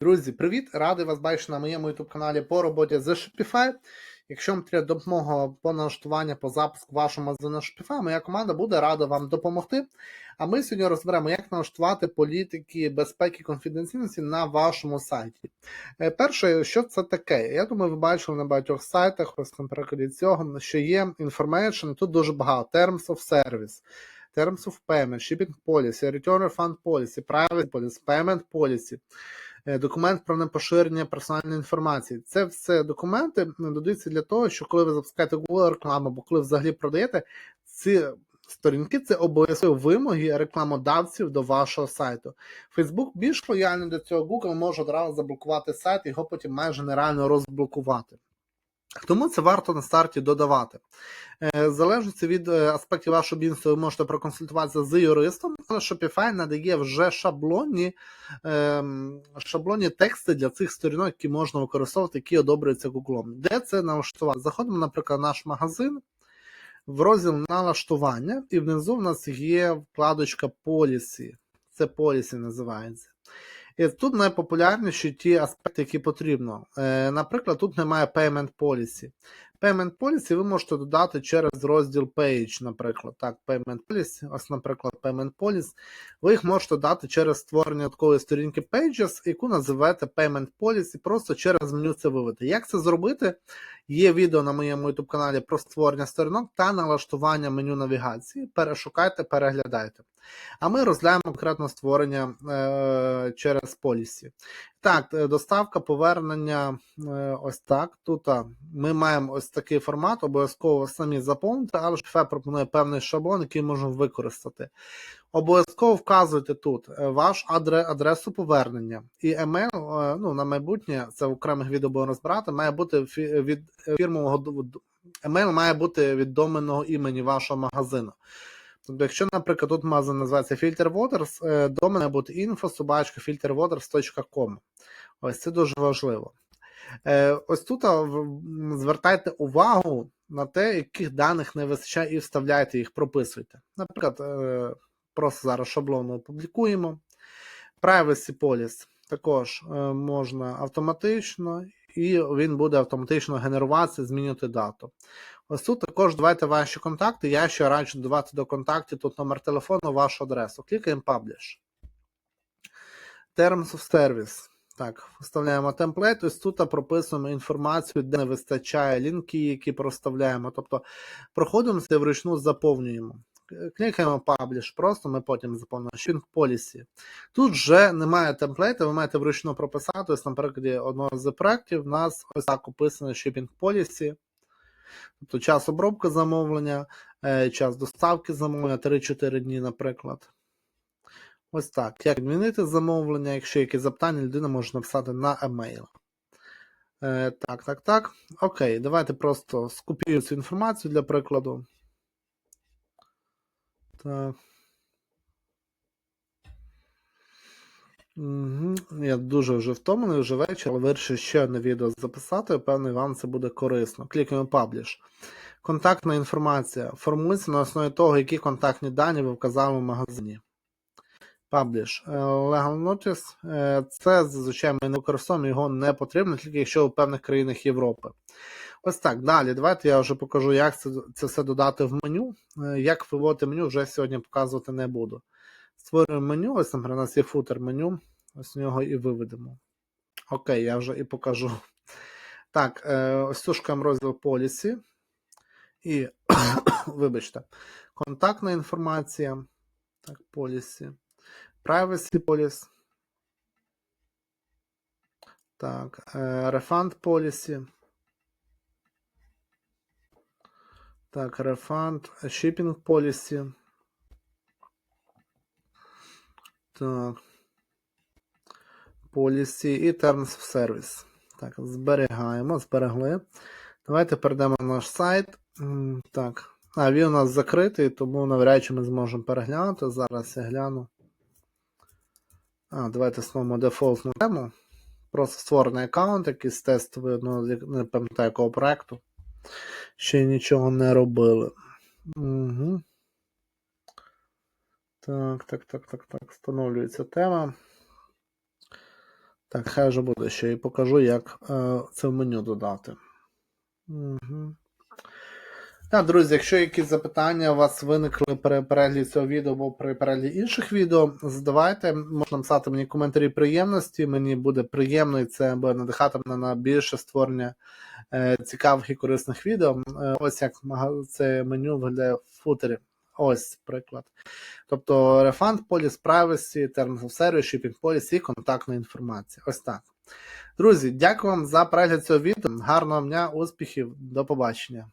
Друзі, привіт! Радий вас бачити на моєму youtube каналі по роботі з Shopify. Якщо вам треба допомога по налаштуванню, по запуску вашого магазину Shopify, моя команда буде рада вам допомогти. А ми сьогодні розберемо, як налаштувати політики безпеки конфіденційності на вашому сайті. Е, Перше, що це таке? Я думаю, ви бачили на багатьох сайтах, ось на цього, що є information, тут дуже багато terms of service. Terms of payment, shipping policy, return refund policy, private policy, payment policy документ про непоширення персональної інформації. Це все документи додаються для того, що коли ви запускаєте Google рекламу, або коли взагалі продаєте, ці сторінки це обов'язкові вимоги рекламодавців до вашого сайту. Facebook більш лояльний до цього, Google може одразу заблокувати сайт, його потім майже нереально розблокувати. Тому це варто на старті додавати. Е, Залежить від е, аспектів вашого бізнесу, ви можете проконсультуватися з юристом, але Shopify надає вже шаблонні, ем, шаблонні тексти для цих сторінок, які можна використовувати, які одобрюються Google. Де це налаштувати? Заходимо, наприклад, в наш магазин, в розділ налаштування, і внизу в нас є вкладочка Policy. Це Policy називається. І тут найпопулярніші ті аспекти, які потрібно. Е, наприклад, тут немає Payment Policy. Payment Policy ви можете додати через розділ Page, наприклад. Так, Payment Policy, ось, наприклад, Payment Policy. Ви їх можете дати через створення такої сторінки Pages, яку називаєте Payment Policy, просто через меню це вивести. Як це зробити? Є відео на моєму YouTube каналі про створення сторінок та налаштування меню навігації. Перешукайте, переглядайте. А ми розглядаємо конкретно створення е, через Policy. Так, е, доставка, повернення е, ось так. Тут ми маємо ось такий формат, обов'язково самі заповнити, але Shopify пропонує певний шаблон, який можемо використати. Обов'язково вказуйте тут е, ваш адре, адресу повернення і емейл, ну, на майбутнє, це в окремих відео будемо розбирати, має бути від фірмового емейл має бути від доменного імені вашого магазину. Тобто, якщо, наприклад, тут магазин називається Filter Waters, е, домен має бути info, собачка, filterwaters.com. Ось це дуже важливо. Е, Ось тут звертайте увагу на те, яких даних не вистачає, і вставляйте їх, прописуйте. Наприклад, е, просто зараз шаблон опублікуємо. Privacy Policy також можна автоматично, і він буде автоматично генеруватися, змінювати дату. Ось тут також давайте ваші контакти. Я ще раджу додавати до контактів тут номер телефону, вашу адресу. Клікаємо Publish. Terms of Service. Так, вставляємо темплейт. Ось тут прописуємо інформацію, де не вистачає лінки, які проставляємо. Тобто проходимося вручну заповнюємо. Клікаємо Publish, просто ми потім заповнимо Shipping Policy. Тут вже немає темплейта, ви маєте вручну прописати. Ось, наприклад, одного з проєктів у нас ось так описано Shipping Policy. Тобто час обробки замовлення, е, час доставки замовлення 3-4 дні, наприклад. Ось так. Як змінити замовлення, якщо якісь запитання, людина може написати на емейл. Е, так, так, так. Окей, давайте просто скопіюю цю інформацію для прикладу. Так. Угу. Я дуже вже втомлений, вже вечір, але вирішив ще одне відео записати. Певний вам це буде корисно. Клікаємо Publish. Контактна інформація формується на основі того, які контактні дані ви вказали в магазині. Publish. Е, Legal Notice. е, Це зазвичай ми не використовуємо, його не потрібно, тільки якщо в певних країнах Європи. Ось так. Далі. Давайте я вже покажу, як це, це все додати в меню. Е, Як виводити меню, вже сьогодні показувати не буду. Створюємо меню, ось, наприклад, у нас є футер меню, ось нього і виведемо. Окей, я вже і покажу. Так, е, ось тут шукаємо розділ Policy. І, вибачте, контактна інформація. Так, Policy. Privacy Policy. Так, е, Refund Policy. Так, Refund, Shipping Policy. Так. Policy і Terms of Service. Так, зберігаємо, зберегли. Давайте перейдемо на наш сайт. Так. А, він у нас закритий, тому навряд чи ми зможемо переглянути. Зараз я гляну. А, давайте словимо дефолтну тему. Просто створений аккаунт, якийсь тестовий, ну, не пам'ятаю якого проекту. Ще нічого не робили. Угу. Так, так, так, так, так. Встановлюється тема. Так, хай вже буде ще і покажу, як е, це в меню додати. Угу. Так, друзі, якщо якісь запитання у вас виникли при перегляді цього відео або при перегляді інших відео, задавайте, можна написати мені коментарі приємності. Мені буде приємно і це буде надихати мене на більше створення е, цікавих і корисних відео. Е, ось як це меню виглядає в футері. Ось приклад. Тобто Refund Policy, Privacy, Terms of Service, Shipping Policy і контактна інформація. Ось так. Друзі, дякую вам за перегляд цього відео. Гарного дня, успіхів, до побачення.